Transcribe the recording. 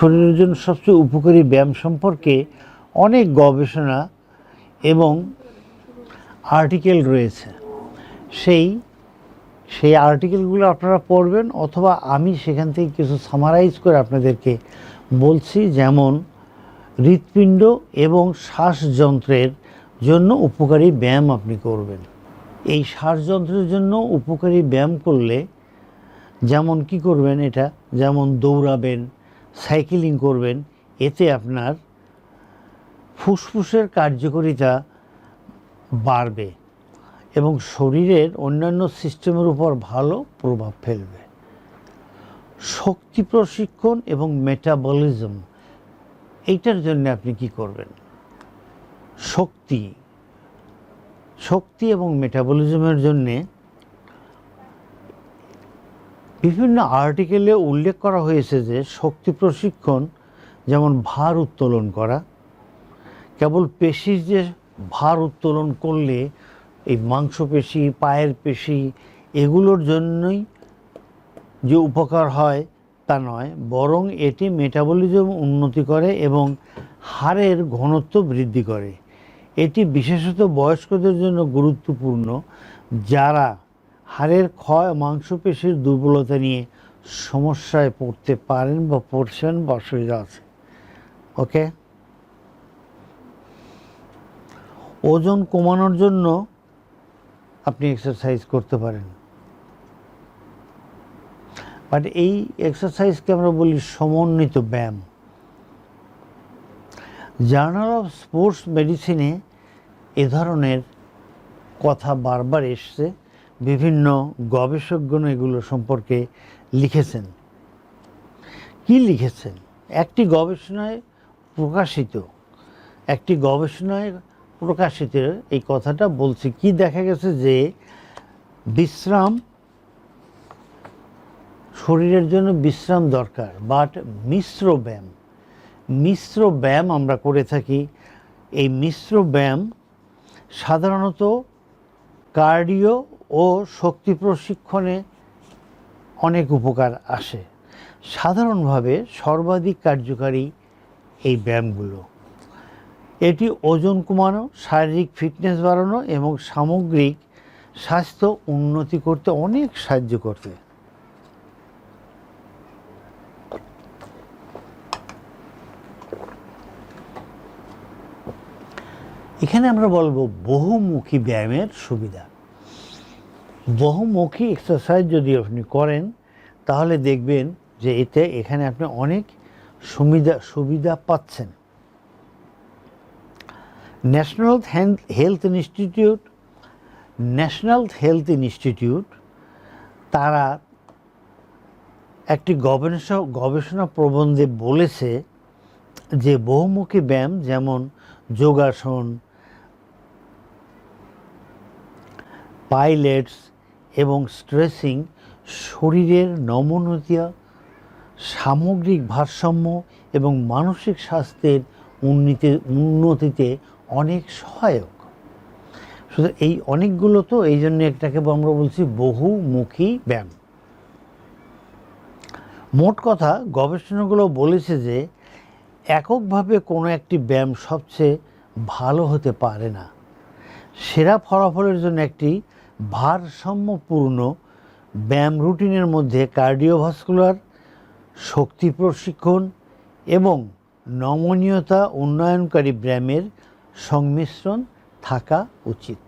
শরীরের জন্য সবচেয়ে উপকারী ব্যায়াম সম্পর্কে অনেক গবেষণা এবং আর্টিকেল রয়েছে। সেই সেই আর্টিকেলগুলো আপনারা পড়বেন অথবা আমি সেখান থেকে কিছু সামারাইজ করে আপনাদেরকে বলছি, যেমন হৃৎপিণ্ড এবং শ্বাসযন্ত্রের জন্য উপকারী ব্যায়াম আপনি করবেন। এই শ্বাসযন্ত্রের জন্য উপকারী ব্যায়াম করলে যেমন কি করবেন এটা? যেমন দৌড়াবেন সাইকেলিং করবেন, এতে আপনার ফুসফুসের কার্যকারিতা বাড়বে এবং শরীরের অন্যান্য সিস্টেমের উপর ভালো প্রভাব ফেলবে। শক্তি প্রশিক্ষণ এবং মেটাবলিজম, এইটার জন্য আপনি কি করবেন? শক্তি শক্তি এবং মেটাবলিজমের জন্যে বিভিন্ন আর্টিকেলে উল্লেখ করা হয়েছে যে শক্তি প্রশিক্ষণ, যেমন ভার উত্তোলন করা, কেবল পেশির যে ভার উত্তোলন করলে এই মাংসপেশি, পায়ের পেশি এগুলোর জন্যই যে উপকার হয় তা নয়, বরং এটি মেটাবলিজম উন্নতি করে এবং হাড়ের ঘনত্ব বৃদ্ধি করে। এটি বিশেষত বয়স্কদের জন্য গুরুত্বপূর্ণ, যারা হাড়ের ক্ষয়, মাংসপেশির দুর্বলতা নিয়ে সমস্যায় পড়তে পারেন বা পড়ছেন বা অসুবিধা আছে। ওকে ওজন কমানোর জন্য আপনি এক্সারসাইজ করতে পারেন। বাট এই এক্সারসাইজকে আমরা বলি সমন্বিত ব্যায়াম। জার্নাল অফ স্পোর্টস মেডিসিনে এ ধরনের কথা বারবার এসছে। বিভিন্ন গবেষকগণ এগুলো সম্পর্কে লিখেছেন। কি লিখেছেন? একটি গবেষণায় প্রকাশিত, একটি গবেষণায় প্রকাশিত এই কথাটা বলছি। কি দেখা গেছে যে বিশ্রাম শরীরের জন্য বিশ্রাম দরকার বাট মিশ্র ব্যায়াম মিশ্র ব্যায়াম আমরা করে থাকি। এই মিশ্র ব্যায়াম সাধারণত কার্ডিও ও শক্তি প্রশিক্ষণে অনেক উপকার আসে। সাধারণভাবে সর্বাধিক কার্যকারী এই ব্যায়ামগুলো। এটি ওজন কমানো, শারীরিক ফিটনেস বাড়ানো এবং সামগ্রিক স্বাস্থ্য উন্নতি করতে অনেক সাহায্য করতে এখানে আমরা বলব বহুমুখী ব্যায়ামের সুবিধা। বহুমুখী এক্সারসাইজ যদি আপনি করেন, তাহলে দেখবেন যে এতে এখানে আপনি অনেক সুবিধা সুবিধা পাচ্ছেন। National health institute national health institute তারা একটি গবেষণা গবেষণা প্রবন্ধে বলেছে যে বহুমুখী ব্যায়াম যেমন যোগাসন পাইলেটস এবং স্ট্রেসিং শরীরের নমনীয়তা, সামগ্রিক ভারসাম্য এবং মানসিক স্বাস্থ্যের উন্নতি, উন্নতিতে অনেক সহায়ক। শুধু এই অনেকগুলো তো এই জন্য একটাকে আমরা বলছি বহুমুখী ব্যায়াম। মোট কথা, গবেষণাগুলো বলেছে যে এককভাবে কোনো একটি ব্যায়াম সবচেয়ে ভালো হতে পারে না। সেরা ফলাফলের জন্য একটি ভারসাম্যপূর্ণ ব্যায়াম রুটিনের মধ্যে কার্ডিওভাস্কুলার শক্তি প্রশিক্ষণ এবং নমনীয়তা উন্নয়নকারী ব্যায়ামের সংমিশ্রণ থাকা উচিত।